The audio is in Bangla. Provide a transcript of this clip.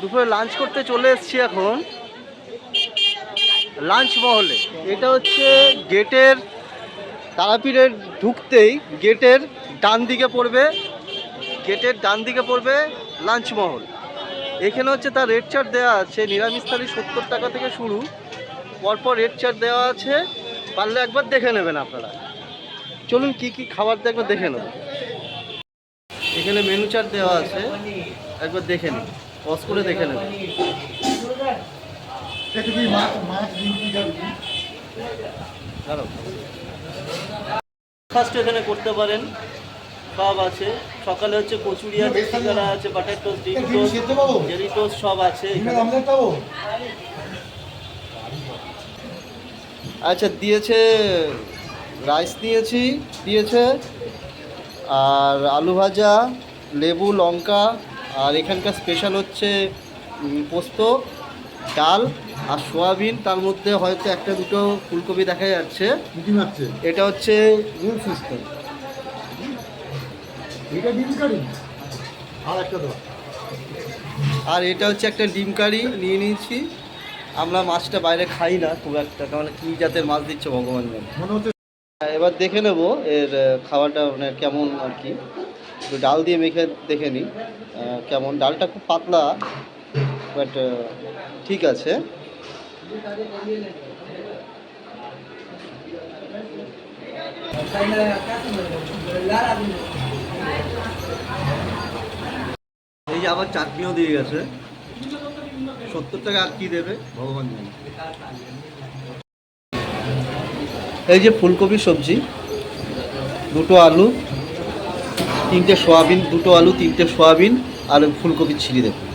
দুপুরে লাঞ্চ করতে চলে এসেছি এখন। লাঞ্চ মহলে। এটা হচ্ছে গেটের তারাপীঠের ঢুকতেই গেটের ডান দিকে পড়বে, গেটের ডান দিকে পড়বে লাঞ্চ মহল। এখানে হচ্ছে তার রেড চার্ট দেওয়া আছে, নিরামিষ থালি সত্তর টাকা থেকে শুরু। পরপর রেড চার্ট দেওয়া আছে, পারলে একবার দেখে নেবেন আপনারা। চলুন কি কি খাবার একবার দেখে নেব। এখানে মেনু চার্ট দেওয়া আছে, একবার দেখে নিন। পজ করে দেখে নেবেন ফার্স্ট এখানে করতে পারেন। সব আছে। সকালে হচ্ছে কচুরি আছে সিঙ্গারা আছে বাটার টোস্ট ডিম টোস্ট জেরি টোস্ট সব আছে। আচ্ছা দিয়েছে রাইস দিয়েছি দিয়েছে আর আলু ভাজা লেবু লঙ্কা আর এখানকার স্পেশাল হচ্ছে পোস্ত ডাল আর সোয়াবিন। তার মধ্যে হয়তো একটা দুটো ফুলকপি দেখা যাচ্ছে। এটা হচ্ছে রুল সিস্টেম। কারি? আর একটা আর এটা হচ্ছে একটা ডিম কারি নিয়ে নিয়েছি। আমরা মাছটা বাইরে খাই না খুব একটা কারণ কী জাতের মাছ দিচ্ছে ভগবান এবার দেখে নেব এর খাবারটা মানে কেমন আর কি। একটু ডাল দিয়ে মেখে দেখে নিই কেমন। ডালটা খুব পাতলা বাট ঠিক আছে। এই যে আবার চাটনিও দিয়ে গেছে। সত্তর টাকা আর কি দেবে? ভগবান জানে। এই যে ফুলকপি সবজি দুটো আলু তিনটে সোয়াবিন দুটো আলু তিনটে সোয়াবিন আর ফুলকপির ছিলি দেখুন।